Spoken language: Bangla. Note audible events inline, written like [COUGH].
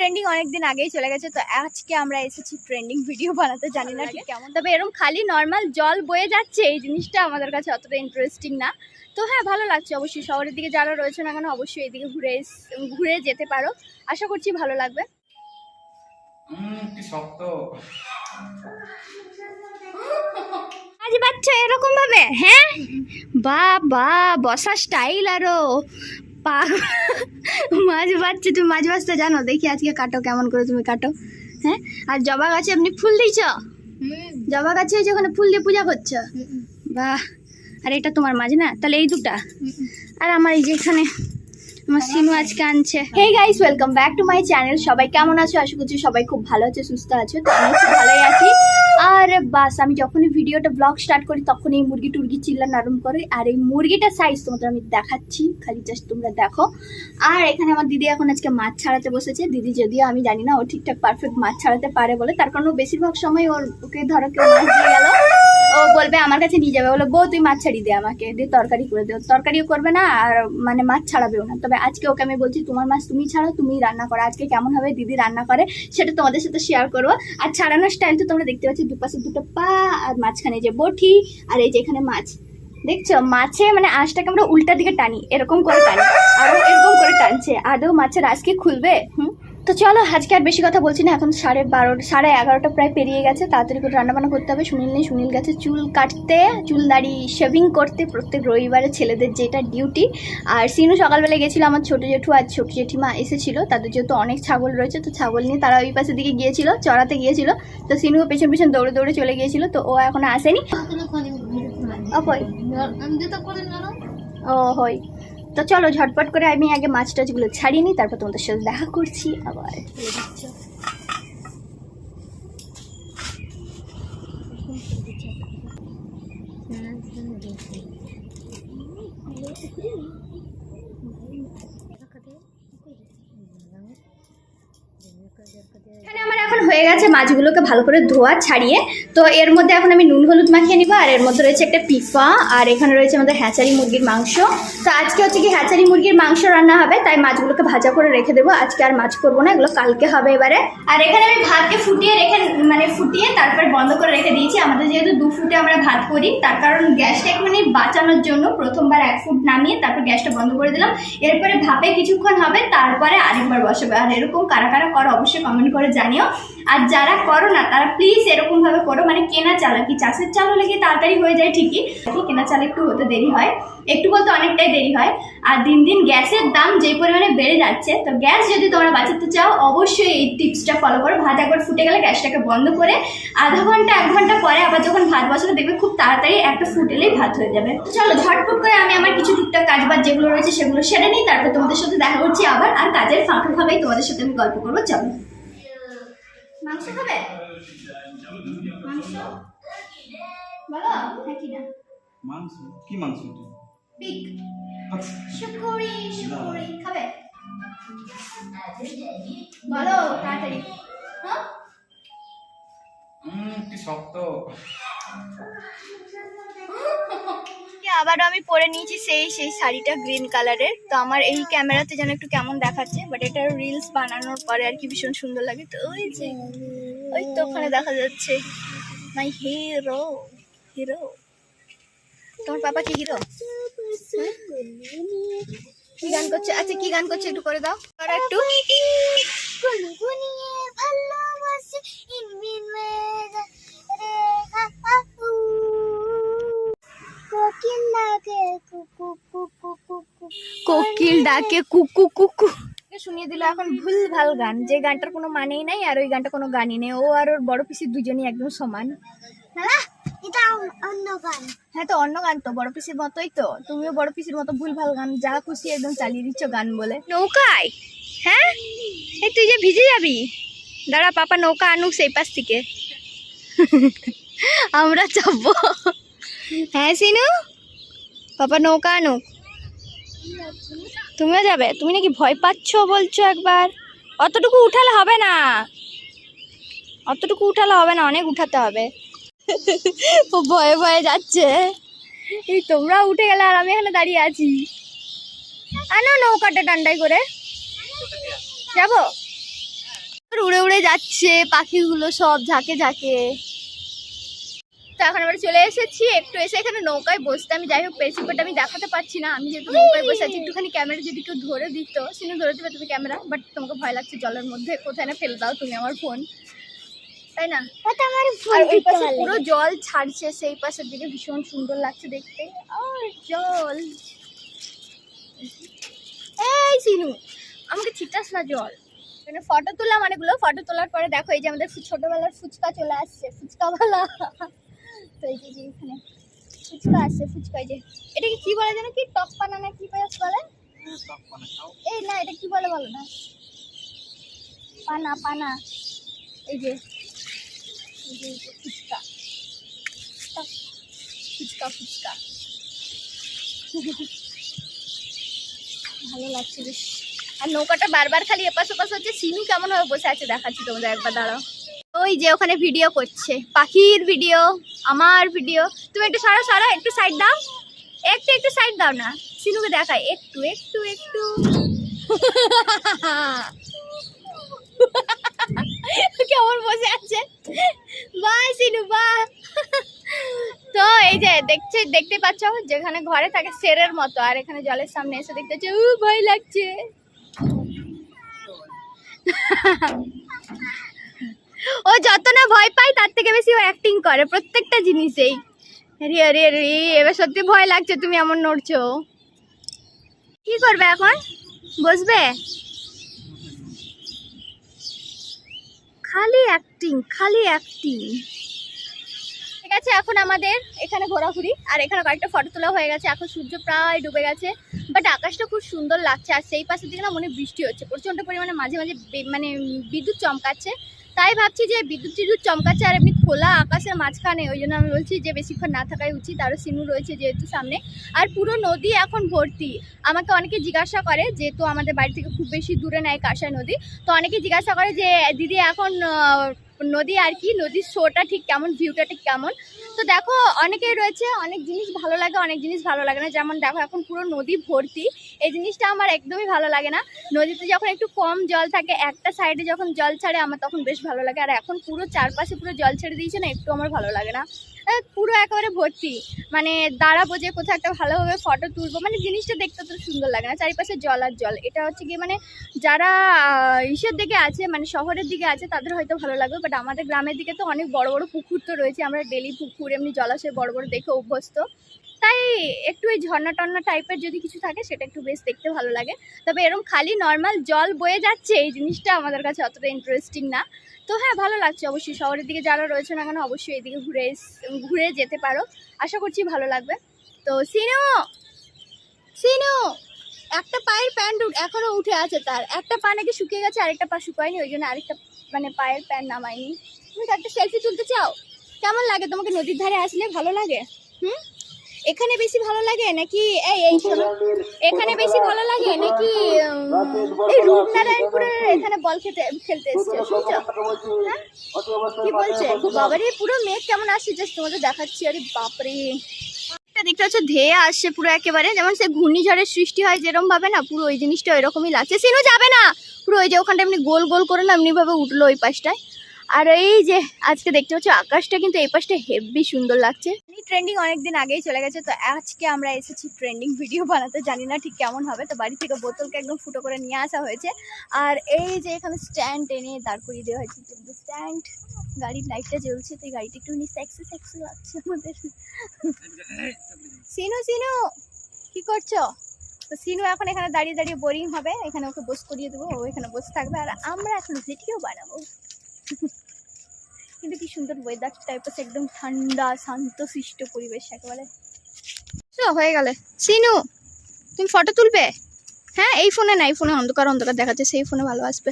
ট্রেন্ডিং অনেকদিন আগেই চলে গেছে তো আজকে আমরা এসেছি ট্রেন্ডিং ভিডিও বানাতে জানি না ঠিক। কেমন তবে এরকম খালি নর্মাল জল বয়ে যাচ্ছে এই জিনিসটা আমাদের কাছে অতটা ইন্টারেস্টিং না। তো হ্যাঁ ভালো লাগছে অবশ্যই শহরের দিকে যারা রয়েছে না কেন অবশ্যই এদিকে ঘুরে এস- ঘুরে যেতে পারো। আশা করছি ভালো লাগবে। উম, কি শক্ত। আজ বাচ্চা এরকম ভাবে হ্যাঁ? বা বা বসা স্টাইল আরও। পা মাছ বাচ্চা তুমি মাছ বাঁচতে জানো? দেখি আজকে কাটো, কেমন করে তুমি কাটো। হ্যাঁ? আর জবা গাছে আপনি ফুল দিয়েছ? জবা গাছে যে ওখানে ফুল দিয়ে পূজা করছ? বাহ, আর এটা তোমার মাছ না? তাহলে এই দুটা। আর আমার এই যে এখানে আমার সিনু আজকে আনছে। Hey guys welcome back to my channel সবাই কেমন আছো? আশা করছি সবাই খুব ভালো আছে, সুস্থ আছো। তো আমি ভালোই আছি। আর বাস, আমি যখনই ভিডিওটা ব্লগ স্টার্ট করি তখন এই মুরগি টুরগি চিল্লা নারম করে। আর এই মুরগিটা সাইজ তোমাদের আমি দেখাচ্ছি, খালি জাস্ট তোমরা দেখো। আর এখানে আমার দিদি এখন আজকে মাছ ছাড়াতে বসেছে। দিদি যদিও আমি জানি না, ও ঠিকঠাক পারফেক্ট মাছ ছাড়াতে পারে বলে। তার কারণ বেশিরভাগ সময় ওর ওকে ধরো কেউ মাছ দিয়ে গেল। বলবে, আমার কাছে নিয়ে যাবে। বলে, বউ, তুই মাছ ছাড়িয়ে দে আমাকে দিয়ে তরকারি করে দে। ও তরকারিও করবে না, আর মানে মাছ ছাড়াবেও না। তবে আজকে ওকে আমি বলছি, তোমার মাছ তুমি ছাড়াও তুমি রান্না করো। আজকে কেমন হবে দিদি রান্না করে, সেটা তোমাদের সাথে শেয়ার করব। আর ছাড়ানোর স্টাইল তো তোমরা দেখতে পাচ্ছ, দুপাশে দুটো পা, আর মাঝখানে যে বটি, আর এই যে এখানে মাছ। দেখছ? মাছে মানে আঁশটাকে আমরা উল্টা দিকে টানি, এরকম করে টানি, আরও এরকম করে টানছে। আদৌ মাছের আজকে খুলবে? হুম? তো চলো আজকে আর বেশি কথা বলছি না। এখন সাড়ে বারো সাড়ে এগারোটা প্রায় পেরিয়ে গেছে। তাড়াতাড়ি করে রান্নাবান্না করতে হবে। সুনীল নেই। সুনীল গেছে চুল কাটতে চুল দাড়ি শেভিং করতে। প্রত্যেক রবিবারে ছেলেদের যেটা ডিউটি আর সিনু সকালবেলা গেছিল আমার ছোটো জেঠু আর ছোটো জেঠিমা এসেছিল। তাদের যেহেতু অনেক ছাগল রয়েছে তো ছাগল নিয়ে তারা ওই পাশের দিকে গিয়েছিল চড়াতে গিয়েছিল। তো সিনুও পেছন পেছন দৌড়ে দৌড়ে চলে গিয়েছিল। তো ও এখনও আসেনি। ও হই তো চলো ঝটপট করে আমি আগে মাছ টাছগুলো ছাড়িয়ে নিই, তারপর তোমাদের সাথে দেখা করছি আবার। এখানে গেছে মাছগুলোকে ভালো করে ধোয়া, ছাড়িয়ে। তো এর মধ্যে এখন আমি নুন, হলুদ মাখিয়ে নিব, আর এর মধ্যে রয়েছে একটা পিফা, আর এখানে রয়েছে আমাদের হ্যাচারি মুরগির মাংস। তো আজকে হচ্ছে কি হ্যাচারি মুরগির মাংস রান্না হবে, তাই মাছগুলোকে ভাজা করে রেখে দেবো। আজকে আর মাছ করব না, এগুলো কালকে হবে এবারে। আর এখানে আমি ভাতকে ফুটিয়ে রেখে মানে ফুটিয়ে তারপর বন্ধ করে রেখে দিয়েছি। আমাদের যেহেতু দু ফুটে আমরা ভাত করি, তার কারণ গ্যাসটা একটুখানি বাঁচানোর জন্য প্রথমবার এক ফুট নামিয়ে তারপর গ্যাসটা বন্ধ করে দিলাম। এরপরে ভাপে কিছুক্ষণ হবে, তারপরে আরেকবার বসাবে। আর এরকম কারা কারা করো অবশ্যই কমেন্ট করে জানিও। আর যারা করো না, তারা প্লিজ এরকম ভাবে করো মানে কেনা চাল কি, চাষের চাল হলে কি তাড়াতাড়ি হয়ে যায় ঠিকই কেনা চাল একটু হতে দেরি হয়, একটু বলতে অনেকটাই দেরি হয়, আর দিন দিন গ্যাসের দাম যে পরিমাণে বেড়ে যাচ্ছে, তো গ্যাস যদি তোমরা বাঁচাতে চাও, অবশ্যই এই টিপসটা ফলো করো, ভাত একবার ফুটে গেলে গ্যাসটাকে বন্ধ করে, আধা ঘণ্টা, এক ঘণ্টা পরে আবার যখন ভাত বসাবে, দেখবে খুব তাড়াতাড়ি একটা ফুটেলেই ভাত হয়ে যাবে। চলো, ঝটপট করে আমি আমার কিছু টুকটাক কাজ বাজ যেগুলো রয়েছে সেগুলো সেরে নিই, তারপর তোমাদের সাথে দেখা করছি আবার, আর কাজের ফাঁকা ফাঁকাই তোমাদের সাথে আমি গল্প করব, চলো। মাংস খাবে? মাংস? বলো নাকি না মাংস? কি মাংস এটা? পিক। শুকুরি শুকুরি খাবে? বলো তাড়াতাড়ি। হ্যাঁ? হুম কি শক্ত। আবারও আমি পরে নিয়েছি সেই সেই শাড়িটা গ্রিন কালারের তো আমার এই ক্যামেরাতে যেন একটু কেমন দেখাচ্ছে বাট এটা রিলস বানানোর পরে আর কি ভীষণ সুন্দর লাগে। তো ওই যে, ওই তো ওখানে দেখা যাচ্ছে। মাই হিরো হিরো তোমার পাপা কি হিরো কি গান করছে? আচ্ছা কি গান করছে একটু করে দাও। আর একটু। কোকিল লাগে কুকু কুকু কুকু কোকিল ডাকে কুকু কুকু শুনিয়ে দিল এখন ভুল ভালো গান। যে গানটার কোনো মানেই নাই আর ওই গানটা কোনো গানই নেই। ও আর ওর বড় পিসি দুজনই একদম সমান। হ্যাঁ এটা অন্য গান। হ্যাঁ তো অন্য গান তো বড় পিসির মতোই তো। তুমিও বড় পিসির মতো ভুল ভালো গান যা খুশি একদম চালিয়ে দিচ্ছ গান বলে। নৌকায়? হ্যাঁ? এই তুই যে ভিজে যাবি? দাঁড়া পাপা নৌকা আনুক সেই পাশ থেকে। আমরা চাপবো হ্যাঁ সিনু? পাপা নৌকা আনুক। তুমিও যাবে? তুমি নাকি ভয় পাচ্ছ বলছো একবার? অতটুকু উঠালে হবে না। অতটুকু উঠালে হবে না, অনেক উঠাতে হবে। ও ভয়ে ভয়ে যাচ্ছে। এই তোমরা উঠে গেলে আর আমি এখানে দাঁড়িয়ে আছি। আনো নৌকাটা ডান্ডাই করে। যাব? উড়ে উড়ে যাচ্ছে পাখিগুলো সব ঝাঁকে ঝাঁকে। তো এখন আমরা চলে এসেছি একটু এসে এখানে নৌকায় বসতে। আমি যাই হোক পেয়েছি বাট আমি দেখাতে পারছি না। আমি যেহেতু নৌকায় বসে আছি একটুখানি ক্যামেরা যদি কেউ ধরে দিত সিনু ধরে দেবে তুমি ক্যামেরা বাট তোমাকে ভয় লাগছে জলের মধ্যে কোথায় না ফেলে দাও তুমি আমার ফোন তাই না? আর ওই পাশে পুরো জল ছাড়ছে সেই পাশের দিকে ভীষণ সুন্দর লাগছে দেখতে। আর জল! এই সিনু আমাকে ছিটাস না জল। মানে ফটো তুললাম অনেকগুলো ফটো তোলার পরে দেখো এই যে আমাদের ছোটবেলার ফুচকা চলে আসছে ফুচকাওয়ালা। তো এই এখানে ফুচকা ফুচকা যে। কি বলে যেন কি? টক পানা না বলে এই না, এটা কি বলে বলো না। পানা পানা। এই যে ফুচকা। ফুচকা ফুচকা। ভালো লাগছে বেশ। আর নৌকাটা বারবার খালি এপাশ ওপাশ হচ্ছে। সিনু কেমন ভাবে বসে আছে দেখাচ্ছি তোমাদের একবার, দাঁড়াও। ওই যে ওখানে ভিডিও করছে। পাখির ভিডিও আমার ভিডিও তুমি একটু সারা সারা, একটু সাইড দাও। একটু একটু সাইড দাও না। সিনুকে দেখায় একটু একটু একটু। [LAUGHS] কেমন বসে আছে? বাহ সিনু বাহ [LAUGHS] তো এই যে দেখছে, দেখতে পাচ্ছ? যেখানে ঘরে থাকে শেরের মতো। আর এখানে জলের সামনে এসে দেখতে পাচ্ছ উ ভয় লাগছে। [LAUGHS] ও যত না ভয় পায়, তার থেকে বেশি ও অ্যাক্টিং করে প্রত্যেকটা জিনিসেই। রে রে রে এবার সত্যি ভয় লাগছে, তুমি এমন নড়ছো। কি করবে এখন? বসবে? খালি অ্যাক্টিং খালি অ্যাক্টিং ঠিক আছে, এখন আমাদের এখানে ঘোরাঘুরি, আর এখানে কয়েকটা ফটো তোলা হয়ে গেছে। এখন সূর্য প্রায় ডুবে গেছে বাট আকাশটা খুব সুন্দর লাগছে, আর সেই পাশের দিকে না মনে বৃষ্টি হচ্ছে। প্রচণ্ড পরিমাণে মাঝে মাঝে মানে বিদ্যুৎ চমকাচ্ছে। তাই ভাবছি যে বিদ্যুৎ টিদ্যুৎ চমকাচ্ছে আর এমনি খোলা আকাশের মাঝখানে, ওই জন্য আমি বলছি যে বেশিক্ষণ না থাকাই উচিত। আরও সিনু রয়েছে যেহেতু সামনে। আর পুরো নদী এখন ভর্তি। আমাকে অনেকে জিজ্ঞাসা করে যেহেতু আমাদের বাড়ি থেকে খুব বেশি দূরে নেয় কাঁসাই নদী? তো অনেকে জিজ্ঞাসা করে যে, দিদি, এখন নদী আর কি? নদীর শোটা ঠিক কেমন? ভিউটা ঠিক কেমন? তো দেখো, অনেকেই রয়েছে, অনেক জিনিস ভালো লাগে, অনেক জিনিস ভালো লাগে না। যেমন দেখো, এখন পুরো নদী ভর্তি। এই জিনিসটা আমার একদমই ভালো লাগে না। নদীতে যখন একটু কম জল থাকে, একটা সাইডে যখন জল ছাড়ে, আমার তখন বেশ ভালো লাগে। আর এখন পুরো চারপাশে পুরো জল ছেড়ে দিয়েছে না, একটু আমার ভালো লাগে না। পুরো একেবারে ভর্তি। মানে দাঁড়াবো যে কোথাও একটা ভালোভাবে ফটো তুলবো মানে জিনিসটা দেখতে তো সুন্দর লাগে না। চারিপাশে জল আর জল। এটা হচ্ছে কি মানে যারা ইসের দিকে আছে মানে শহরের দিকে আছে, তাদের হয়তো ভালো লাগবে। বাট আমাদের গ্রামের দিকে তো অনেক বড় বড় পুকুর তো রয়েছে। আমরা ডেলি পুকুর এমনি জলাশয় বড় বড় দেখে অভ্যস্ত। তাই একটু ওই ঝর্ণা টর্না টাইপের যদি কিছু থাকে, সেটা একটু বেশ দেখতে ভালো লাগে। তবে এরকম খালি নর্মাল জল বয়ে যাচ্ছে, এই জিনিসটা আমাদের কাছে অতটা ইন্টারেস্টিং না। তো হ্যাঁ ভালো লাগছে অবশ্যই। শহরের দিকে যারা রয়েছে না কেন, অবশ্যই এদিকে ঘুরে ঘুরে যেতে পারো। আশা করছি ভালো লাগবে। তো সিনু সিনু, একটা পায়ের প্যান্ট এখনও উঠে আছে তার। একটা পা নাকি শুকিয়ে গেছে, আরেকটা পা শুকায়নি, ওই জন্য আরেকটা মানে পায়ের প্যান্ট নামায়নি। তুমি একটা সেলফি তুলতে চাও? কেমন লাগে? তোমাকে নদীর ধারে আসলে ভালো লাগে? হুম? এখানে বেশি ভালো লাগে নাকি এই এই শোনো। এখানে বেশি ভালো লাগে নাকি এই রূপনারায়ণপুরে এখানে বল খেতে, খেলতে এসছে, শুনছো? হ্যাঁ? কি বলছে? বাবারে, পুরো মেঘ কেমন আসছে? জাস্ট তোমাদের দেখাচ্ছি। আরে বাপরে। একটা দেখতে হচ্ছে ধেয়ে আসছে পুরো একেবারে। যেমন সে ঘূর্ণিঝড়ের সৃষ্টি হয় যেরকম ভাবে না, পুরো ওই জিনিসটা এরকমই লাগছে। সিনু যাবে না। পুরো ওই যে ওখানটা এমনি গোল গোল করে না এমনি ভাবে উঠল ওই পাশটায়। আর এই যে, আজকে দেখতে পাচ্ছ, আকাশটা কিন্তু এই পাশটা হেভি সুন্দর লাগছে। ট্রেন্ডিং অনেকদিন আগেই চলে গেছে, তো আজকে আমরা এসেছি ট্রেন্ডিং ভিডিও বানাতে। জানি না ঠিক কেমন হবে, তো বাড়ি থেকে বোতলকে একদম ফুটো করে নিয়ে আসা হয়েছে। আর এই যে এখানে স্ট্যান্ড এনে দাঁড় করিয়ে দেওয়া হয়েছে। স্ট্যান্ড গাড়ির লাইটটা জ্বলছে, তো গাড়িটা একটু সেক্সি সেক্সি লাগছে আমাদের। সিনু সিনু, কি করছ? তো সিনু এখন এখানে দাঁড়িয়ে দাঁড়িয়ে বোরিং হবে, এখানে ওকে বস করিয়ে দেবো, ও এখানে বসে থাকবে, আর আমরা এখন ভিডিও বানাবো। কিন্তু কি সুন্দর ওয়েদার টাইপের একদম ঠান্ডা, শান্ত শিষ্ট পরিবেশ একেবারে। হয়ে গেলে। সিনু, তুমি ফটো তুলবে? হ্যাঁ এই ফোনে না, এই ফোনে অন্ধকার অন্ধকার দেখাচ্ছে, সেই ফোনে ভালো আসবে।